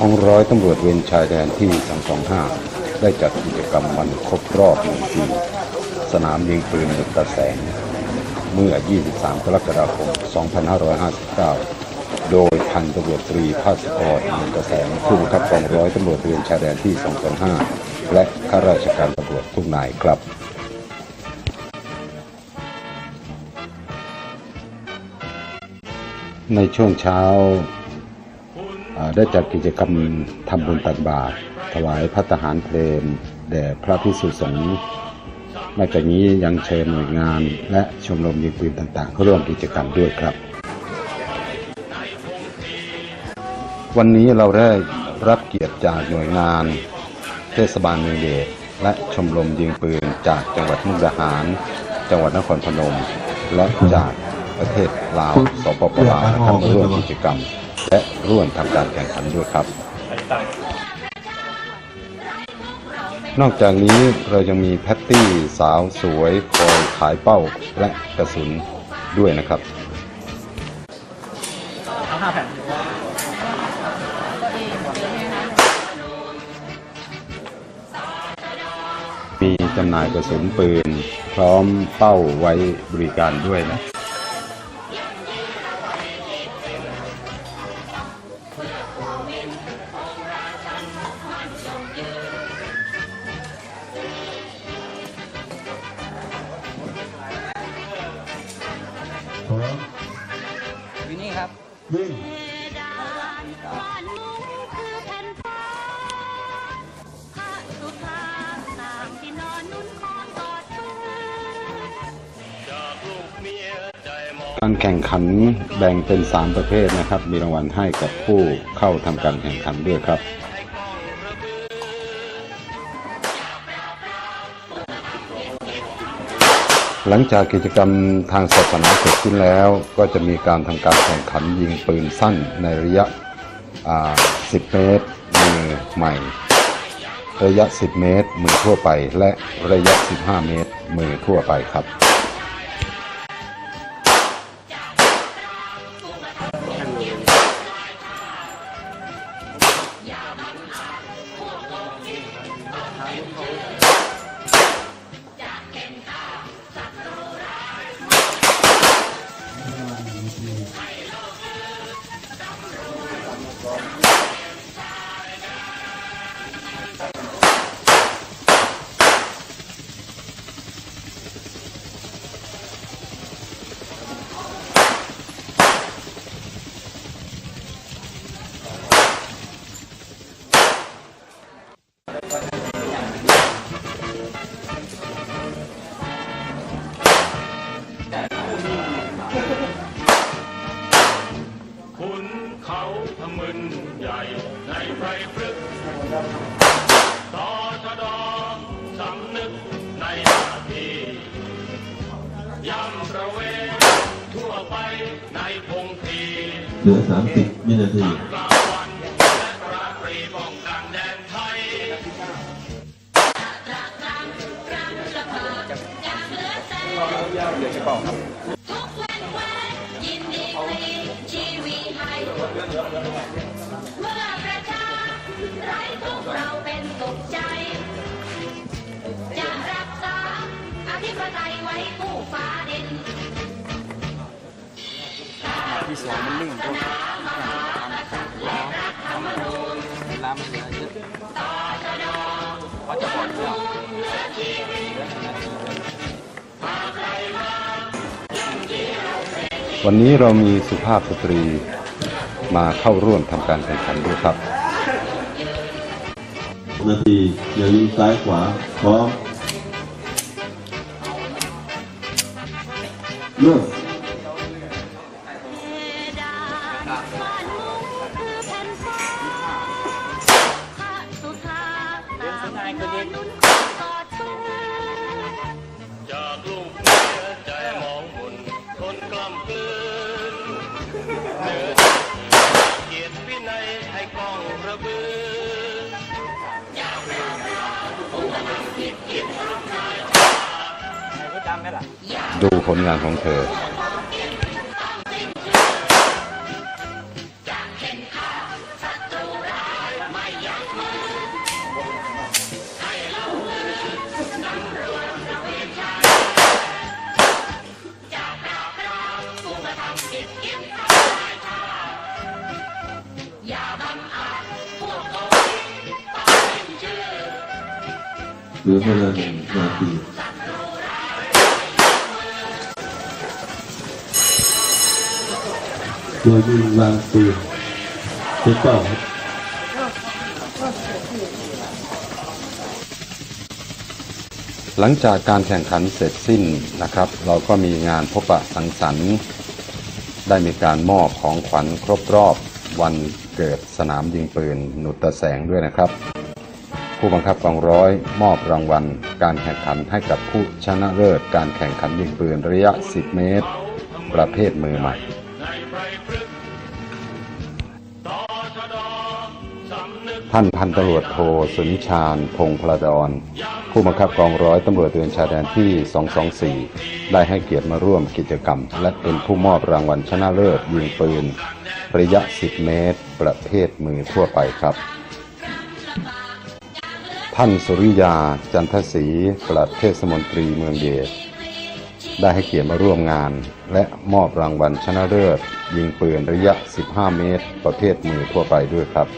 กองร้อยตำรวจเวรชายแดนที่225 ได้จัดกิจกรรมวันครบรอบหนึ่งปีสนามยิงปืนหนึ่งกระแสง เมื่อ 23 กรกฎาคม 2559 โดยพันตำรวจตรีภาสกรหนึ่งกระแสง ผู้บังคับกองร้อยตำรวจเวรชายแดนที่225 และข้าราชการตำรวจทุกนายครับในช่วงเช้า ได้จัดกิจกรรมทำบุญตักบาตรถวายพระทหารเพลงแด่พระพิสุสงฆ์นอกจากนี้ยังเชิญหน่วยงานและชมรมยิงปืนต่างๆเข้าร่วมกิจกรรมด้วยครับ วันนี้เราได้รับเกียรติจากหน่วยงาน เทศบาลเมืองเดชและชมรมยิงปืนจากจังหวัดมุกดาหาร จังหวัดนครพนม และจากประเทศลาวสปปลาวนะครับมาร่วมกิจกรรม และร่วมทำการแข่งขันด้วยครับ นอกจากนี้เรายังมีแพตตี้สาวสวยคอยขายเป้าและกระสุนด้วยนะครับมีจำหน่ายกระสุนปืน พร้อมเป้าไว้บริการด้วยนะ อยู่นี่ครับการแข่งขันแบ่งเป็น 3 ประเภทนะครับ มีรางวัลให้กับผู้เข้าทำการแข่งขันด้วยครับ หลังจากกิจกรรมทางศาสนาเสร็จสิ้นแล้ว ก็จะมีการทำการแข่งขันยิงปืนสั้นในระยะ 10 เมตร มือใหม่ ระยะ 10 เมตร มือทั่วไป และระยะ 15 เมตร มือทั่วไปครับ ลือสามสิบวินาทีกลางวันและราตรีป้องกันแดนไทยทุกแวนแวนยินดีพลีชีวิตให้เมื่อประชาไร้ทุกเราเป็นสุขใจจะรักษาอธิปไตยไว้คู่ฟ้าดิน ที่สองมันนิ่งพวกแล้วทำเวลามันเหลือเยอะเขาจะบอกเรื่องวันนี้เรามีสุภาพสตรีมาเข้าร่วมทำการแข่งขันด้วยครับ นาทีอย่ายิงซ้ายขวาพร้อมเริ่ม จากลูกเมียใจมองหมุนทนกล้ำกลืนเนือเกียรติวินัยให้กองระบือไหนก็จำไหมล่ะดูผลงานของเธอ รือเวลาหนึ่งนาทีตัวยิงวางปืนเป็นเป้าครับหลังจากการแข่งขันเสร็จสิ้นนะครับ เราก็มีงานพบปะสังสรรค์ได้มีการมอบของขวัญครบรอบวันเกิดสนามยิงปืนหนุตตะแสงด้วยนะครับ ผู้บังคับกองร้อย มอบรางวัล การแข่งขันให้กับผู้ชนะเลิศการแข่งขันยิงปืนระยะ 10 เมตร ประเภทมือใหม่ท่านพันตำรวจโทสุนิชาญพงพลาดอนผู้บังคับกองร้อยตำรวจเตระเวนชายแดนที่ 224 ได้ให้เกียรติมาร่วมกิจกรรม และเป็นผู้มอบรางวัลชนะเลิศยิงปืน ระยะ 10 เมตร ประเภทมือทั่วไปครับ ท่านสุริยา จันทศรีปลัดเทศมนตรีเมืองเดชได้ให้เกียรติมาร่วมงาน และมอบรางวัลชนะเลิศยิงปืนระยะ 15 เมตร ประเภทมือทั่วไปด้วยครับ